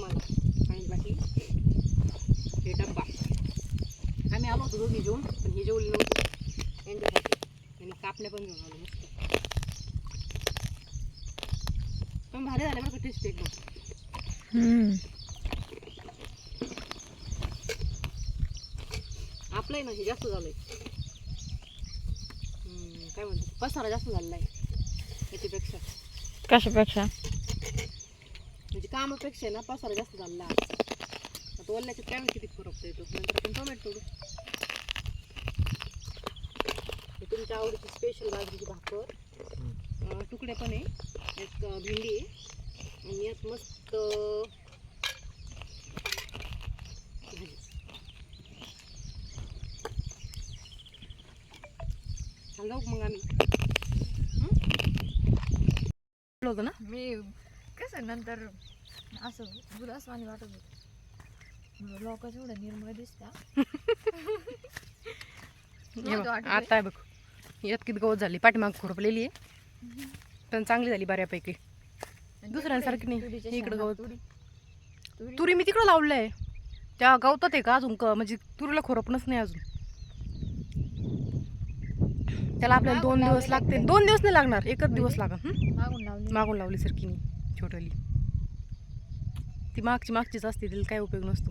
तुम्हाला सांगितला की हे डब्बा. आम्ही आलो होतो दोघी जेवून पण हे जेवले नव्हते. यांच्यासाठी आणि कापण्या पण घेऊन आलो मस्त. पण भारी झालं बरं टेस्ट एकदम. हम्म. आपलं आहे ना हे जास्त झालंय. काय म्हणतो पसारा जास्त झालेला आहे याच्यापेक्षा. कशापेक्षा? कामापेक्षा आहे ना पसारा जास्त आहे आता ओल्याच्यात काय किती फरक येतो नंतर आपण टोमॅटो तोडू. तुमच्या आवडीची स्पेशल बाजरीची भाकर. तुकडे पण आहे. एक भेंडी आहे. आणि यात मस्त मग आम्ही? हं? होतं ना? मी कसं नंतर असं गुलासवाणी वाटत होत. लोक एवढं निर्मळ दिसता आता आहे बघ यात किती गवत झाली पाठीमाग खुरपलेली आहे. पण चांगली झाली बऱ्यापैकी. दुसऱ्यांसारखी नाही. इकडं गवत. तुरी. मी तिकडं लावलंय. त्या गवतात आहे का अजून क- म्हणजे तुरीला खुरपणच नाही अजून. त्याला आपल्याला दोन दिवस लागते. आहे. दोन दिवस नाही लागणार एकच दिवस म्हणजे? लागेल मागून लावली मागून लावली सरकीने छोटली ती मागची मागचीच असते तिला काय उपयोग नसतो.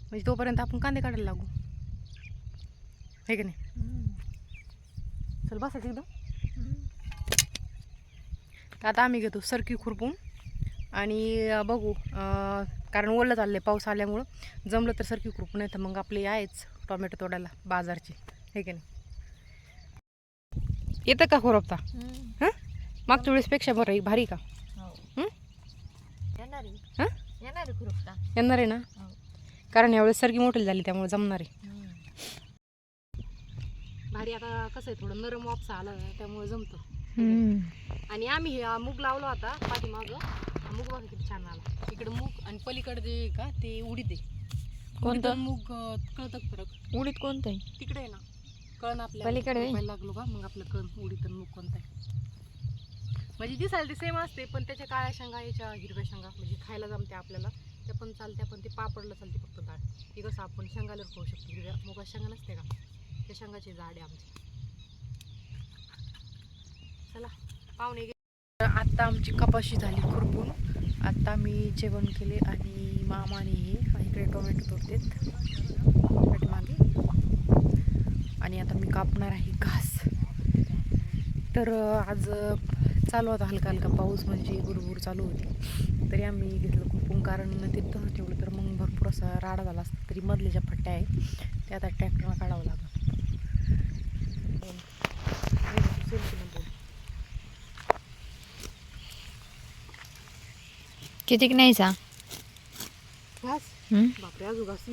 म्हणजे तोपर्यंत आपण कांदे काढायला लागू. हे की नाही? चल बसाच एकदम तर आता आम्ही घेतो सरकी खुरपून आणि बघू कारण ओलं चाललंय पाऊस आल्यामुळं. जमलं तर सरकी खुरपून येतं मग आपले आहेच टोमॅटो तोडायला बाजारचे. हे की नाही? येतं का खुरपता? मागच्या वेळेसपेक्षा बरं आहे, भारी का? हो. येणार. आहे. ना? हो. कारण यावेळेस सरकी मोठी झाली त्यामुळे जमणार आहे. भारी आता कसं आहे थोडं नरम वापसा आला त्यामुळे जमतं. आणि आम्ही हे मूग लावलो आता पाठीमागं. मूग बघा किती छान आला. इकडे मूग आणि पलीकडे जे का ते उडीद आहे. कोणतं? मूग कळतं फरक. उडीद कोणतं आहे? तिकडे आहे ना. कळण आपल्या पलीकडे लागलो का? मग आपलं कळण उडीद आणि मूग कोणतं आहे? म्हणजे दिसायला ते सेम असते पण त्याच्या काळ्या शेंगा याच्या हिरव्या शेंगा म्हणजे खायला जमते आपल्याला त्या पण चालत्या पण ते पापडला चालते फक्त डाळ. ती कसं आपण शेंगाला खाऊ शकतो. हिरव्या मुगा शेंगा नसते का? त्या शेंगाची झाड आहे आमची. चला पाहुणे गेले आत्ता आमची कपाशी झाली खुरपून. आत्ता मी जेवण केले आणि मामाने हे इकडे टोमॅटो तोडतेत. मागे आणि आता मी कापणार आहे घास. तर आज चालू होता हलका हलका पाऊस म्हणजे बुरबुर चालू होती. तरी आम्ही घेतलं कुंपून कारण ते तह ठेवलं तर मग भरपूर असा राडा झाला असता तरी मधले ज्या फट्ट्या आहे त्या आता ट्रॅक्टरला काढावं लागलं. कितीक न्यायचा? बापरे अजून घास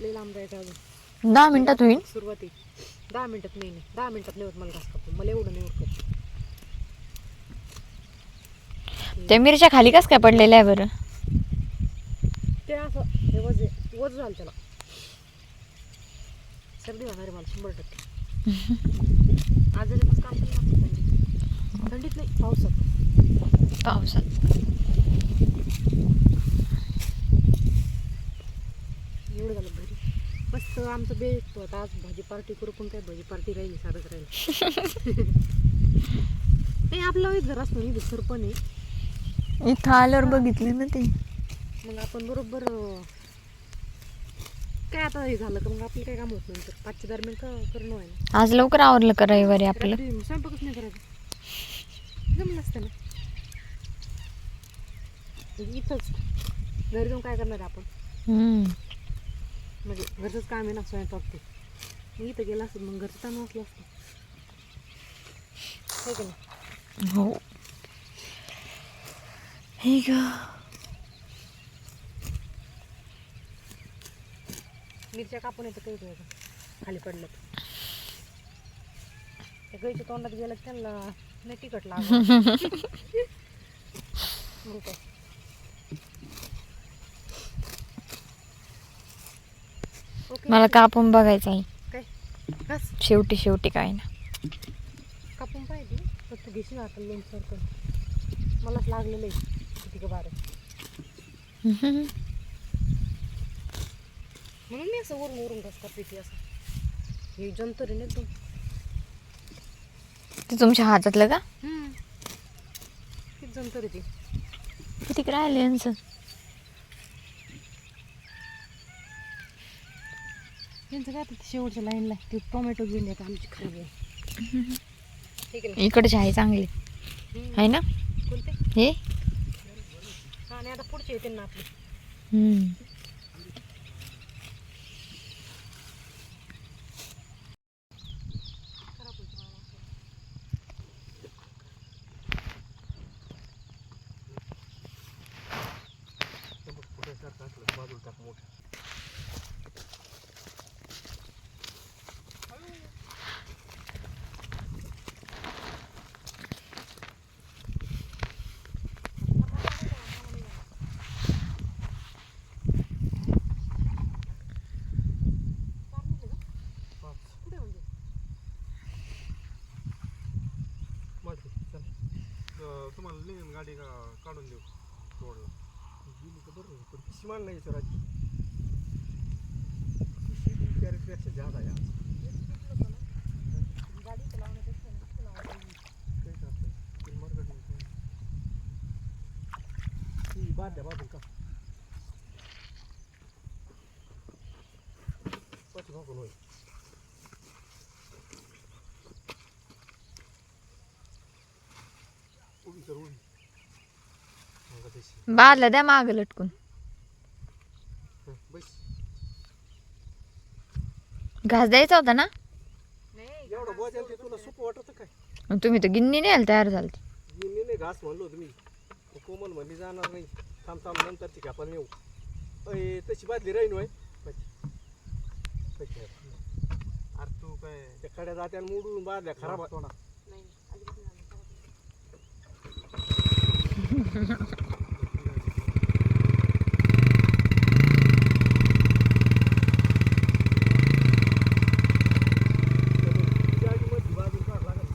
लई लांब जायचं अजून. दहा मिनिटात होईल सुरुवात दहा मिनिटात नाही नाही. दहा मिनिटात नाही होत मला घास कापून. मला एवढं नाही होत त्या मिरच्या खाली कस काय पडलेल्या आहे बरं? ते असं हे वज. वज झालं त्याला. सर्दी होणार आहे मला शंभर टक्के. आजारीच काम पण लागतं थंडीत थंडीत नाही पावसात. पावसात. एवढं झालं घरी मस्त आमचं बेस्ट होता आज भाजी पार्टी करू पण काय भाजी पार्टी राहिली सारंच राहिली. नाही आपलं एक घर असतो नाही सर पण आहे. इथं आल्यावर बघितली ना ते. मग आपण बरोबर अं, काय आता हे झालं का मग आपलं काय काम होत नंतर? पाचच्या दरम्यान का करणं आहे आज लवकर आवरलं का रविवारी आपलं? रात्री स्वयंपाकच नाही करायचं. जमलं असतं ना? म्हणजे इथंच. घरी जाऊन काय करणार आपण? हम्म. म्हणजे घरचंच काम आहे ना स्वयंपाक ते. मग इथं गेलं असतं मग घरचं काम असलं असतं. हे नाही? हो. हे ग मिरच्या कापून येतं काही काही खाली पडलं. गाईच्या तोंडात गेलं त्यांना नाही तिखट लागलं मला कापून बघायचं आहे. बस. शेवटी शेवटी काय ना. कापून पाहिजे. तर तू घेशील आता लोन सरकन मलाच लागलेलं आहे. बार. म्हणून मी असं वरून वरून घस करते ती असं. हे जंतर ना एकदम. ते तुमच्या हातातलं का? किती जंतर आहे ते. किती राहिले यांचं. त्यांचं काय ते शेवटच्या लाईनला ते टोमॅटो घेऊन येतात आमची खरेदी आहे. ठीक आहे इकडचे आहे चांगले. ना आहे ना? कोणते? हा? आणि आता पुढचे येते ना आपले हम्म. कुठे म्हणजे माहिती चल अं, तुम्हाला लिहिन गाडी का काढून देऊ रोडला गेली तर बरं होईल. पण पिशी मान नाही सर आजी पिशी कॅरेटपेक्षा जादा आहे आज गाडीचं लावण्यापेक्षा नुसतं लावायचं. काही त्रास नाही. ती मरगट नाही काही. ती बादल्या बाजून का होईल बादला द्या माग लटकून. बस. घास द्यायचा होता ना? नाही एवढं बोजायला ते तुला सोपं वाटत काय? मग तुम्ही तर गिन्नी नाही तयार झालं मी नाही घास म्हणलो तुम्ही कोमल म्हणली जाणार नाही. थांब थांब नंतरची घ्यापाला नेऊ अय तशी बादली राहीन होय. अरे तू काय? त्या कड्या जात्या आणि मोडून बादल्या खराब तोडा नाही अजिबात नाही आलं. बाजून काढ लागेल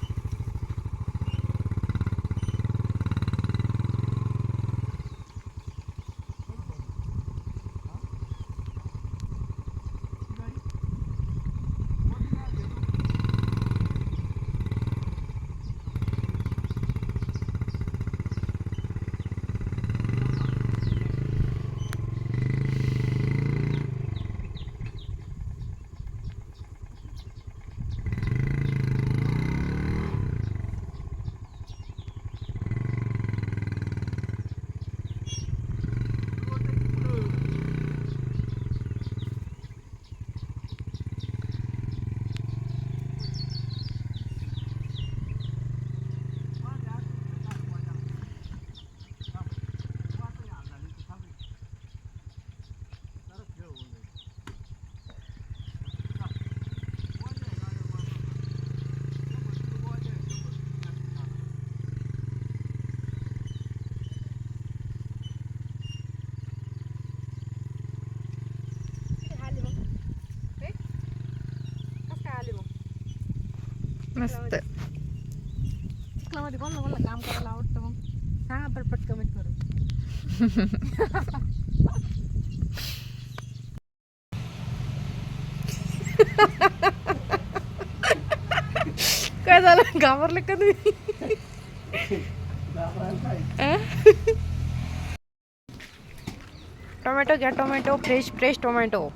किती आले मग हे? कसं काय आले मग मस्त चिखलामध्ये कोणाला कोणाला काम करायला आवडतं मग सांगा पटपट कमेंट करून काय झालं घाबरले का तुम्ही टोमॅटो घ्या टोमॅटो फ्रेश फ्रेश टोमॅटो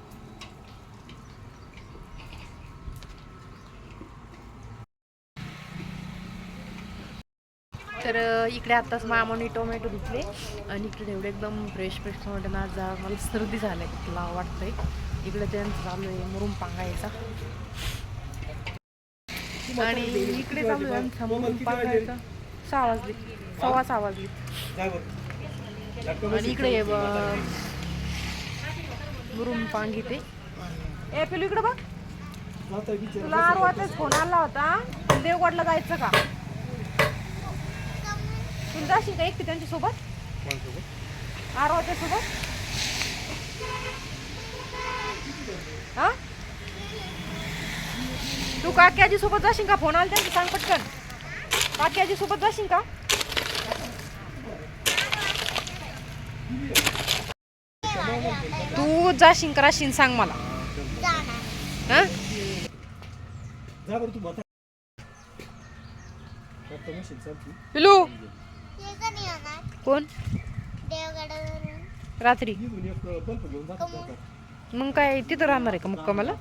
तर इकडे आत्ताच मामाने टोमॅटो धुतले. आणि इकडे एवढे एकदम फ्रेश फ्रेश टोमॅटो ना जा मला सर्दी झाली तुला वाटतंय. इकडे त्यांचं चालू आहे मुरुम पांगायचा आणि इकडे चालू आहे आमचा मुरुम पांगायचा सहा वाजली. सव्वा सहा वाजली. आणि इकडे मुरुम पांगी ते ए पिलू इकडे बघ. तुला आरवाचाच फोन आला होता. देवगडला जायचं का? तुला जाशील का एकटी त्यांच्यासोबत आरवाच्या सोबत हा? तू काक्याजी सोबत जाशील का? फोन आला त्यांचं सांग पटकन. काक्याजी सोबत जाशील का? तू जाशील कराशील सांग मला. हा? जा बरं तू बता आता मशीन चालती. पिलू! कोण? रात्री. मग काय तिथं राहणार आहे का मुक्कामाला